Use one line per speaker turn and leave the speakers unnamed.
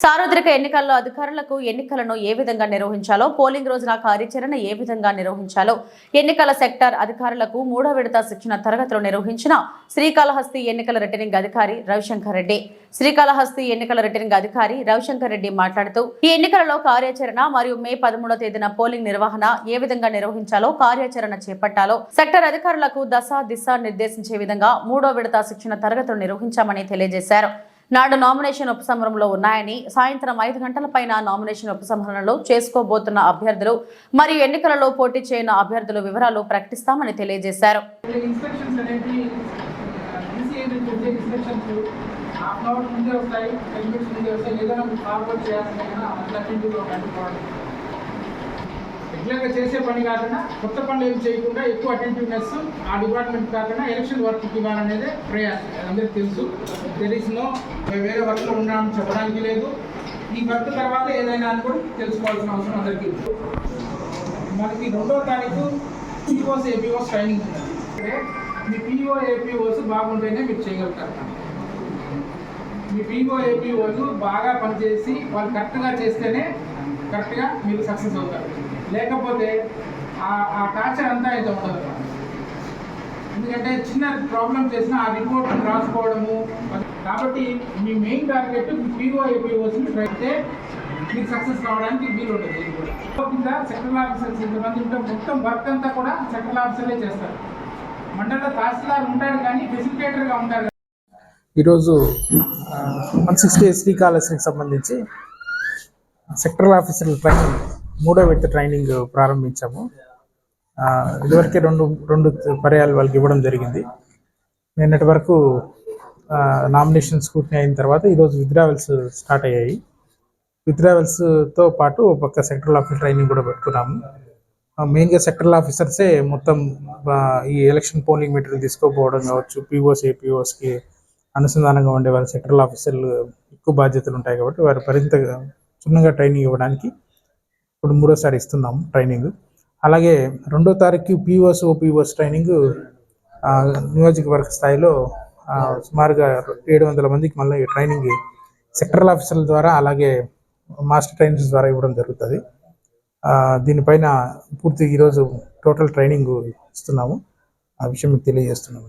సార్వత్రిక ఎన్నికల్లో అధికారులకు ఎన్నికలను ఏ విధంగా నిర్వహించాలో పోలింగ్ రోజున కార్యాచరణ ఏ విధంగా నిర్వహించాలో ఎన్నికల సెక్టార్ అధికారులకు మూడో విడత శిక్షణ తరగతులు నిర్వహించిన శ్రీకాళహస్తి ఎన్నికల రిటర్నింగ్ అధికారి రవిశంకర్ రెడ్డి. శ్రీకాళహస్తి ఎన్నికల రిటర్నింగ్ అధికారి రవిశంకర్ రెడ్డి మాట్లాడుతూ ఈ ఎన్నికలలో కార్యాచరణ మరియు మే పదమూడో తేదీన పోలింగ్ నిర్వహణ ఏ విధంగా నిర్వహించాలో కార్యాచరణ చేపట్టాలో సెక్టర్ అధికారులకు దశ దిశ నిర్దేశించే విధంగా మూడో విడత శిక్షణ తరగతులు నిర్వహించామని తెలియజేశారు. నాడు నామినేషన్ ఉపసంహరణలో ఉన్నాయని సాయంత్రం ఐదు గంటలపైన నామినేషన్ ఉపసంహరణలో చేసుకోబోతున్న అభ్యర్థులు మరియు ఎన్నికలలో పోటీ చేయని అభ్యర్థుల వివరాలు ప్రకటిస్తామని తెలియజేశారు.
ఇన్స్ట్రక్షన్స్ హాఫ్ అవర్ ముందే వస్తాయి టెన్ మినిట్స్ ముందే వస్తాయి. ఏదైనా ఫార్వర్డ్ చేయాలంటే అట్లా అన్నింటిలో కంటుకోవాలి రెగ్యులర్గా చేసే పని కాకుండా కొత్త పనులు ఏమి చేయకుండా ఎక్కువ అటెంటివ్నెస్ ఆ డిపార్ట్మెంట్ కాకుండా ఎలక్షన్ వర్క్ ఇవ్వాలనేదే ప్రయాస. అందరికీ తెలుసు. తెలిసినో వేరే వర్క్లో ఉన్నామని చెప్పడానికి లేదు. ఈ వర్క్ తర్వాత ఏదైనా అని కూడా తెలుసుకోవాల్సిన అవసరం అందరికీ మనకి రెండో తారీఖు పీఓస్ ఏపీఓస్ ట్రైనింగ్ ఉంది. మీ పీఓ ఏపీఓస్ బాగుంటేనే మీరు చేయగలుగుతారు. మీ పీఓ ఏపీఓలు బాగా పనిచేసి వాళ్ళు కరెక్ట్గా చేస్తేనే కరెక్ట్గా మీరు సక్సెస్ అవుతారు. లేకపోతే ఆ- ఆ టార్చర్ అంతా అయితే ఉండదు ఎందుకంటే చిన్న ప్రాబ్లం చేసినా ఆ రిపోర్ట్ రాసుకోవడము కాబట్టి మీ మెయిన్ టార్గెట్ మీ పీఓ ఏపీఓస్ని ట్రై అయితే మీకు సక్సెస్ కావడానికి వీలు ఉంటుంది ఇది కూడా. కింద ఆఫీసర్స్ ఇంతమంది ఉంటే మొత్తం వర్క్ అంతా కూడా సెంట్రల్ ఆఫీసర్లే చేస్తారు. మండల తహసీల్దార్ ఉంటాడు కానీ ఫెసిలిటేటర్గా ఉంటారు
ఈరోజు వన్ సిక్స్టీ శ్రీకాళహస్తికి సంబంధించి సెక్టరల్ ఆఫీసర్ల ట్రైనింగ్ మూడో విడత ట్రైనింగ్ ప్రారంభించాము. ఇదివరకే రెండు రెండు పర్యాలు వాళ్ళకి ఇవ్వడం జరిగింది. నిన్నటి వరకు నామినేషన్ స్కూటీ అయిన తర్వాత ఈరోజు విత్డ్రావెల్స్ స్టార్ట్ అయ్యాయి. విత్డ్రావెల్స్తో పాటు ఒక పక్క సెక్టరల్ ఆఫీసర్ ట్రైనింగ్ కూడా పెట్టుకున్నాము. మెయిన్గా సెక్టరల్ ఆఫీసర్సే మొత్తం ఈ ఎలక్షన్ పోలింగ్ మెటీరియల్ తీసుకోపోవడం కావచ్చు పీఓస్ ఏపీఓస్కి అనుసంధానంగా ఉండే వాళ్ళ సెక్టరల్ ఆఫీసర్లు ఎక్కువ బాధ్యతలు ఉంటాయి కాబట్టి వారు మరింత క్షుణ్ణంగా ట్రైనింగ్ ఇవ్వడానికి ఇప్పుడు మూడోసారి ఇస్తున్నాము ట్రైనింగ్ అలాగే రెండో తారీఖు పీఓస్ ఓపీఓస్ ట్రైనింగ్ ఆ, నియోజకవర్గ స్థాయిలో సుమారుగా ఏడు వందల మందికి మళ్ళీ ట్రైనింగ్ సెక్టరల్ ఆఫీసర్ల ద్వారా అలాగే మాస్టర్ ట్రైనర్స్ ద్వారా ఇవ్వడం జరుగుతుంది. ఆ, దీనిపైన పూర్తి ఈరోజు టోటల్ ట్రైనింగ్ ఇస్తున్నాము. ఆ విషయం మీకు తెలియజేస్తున్నాము.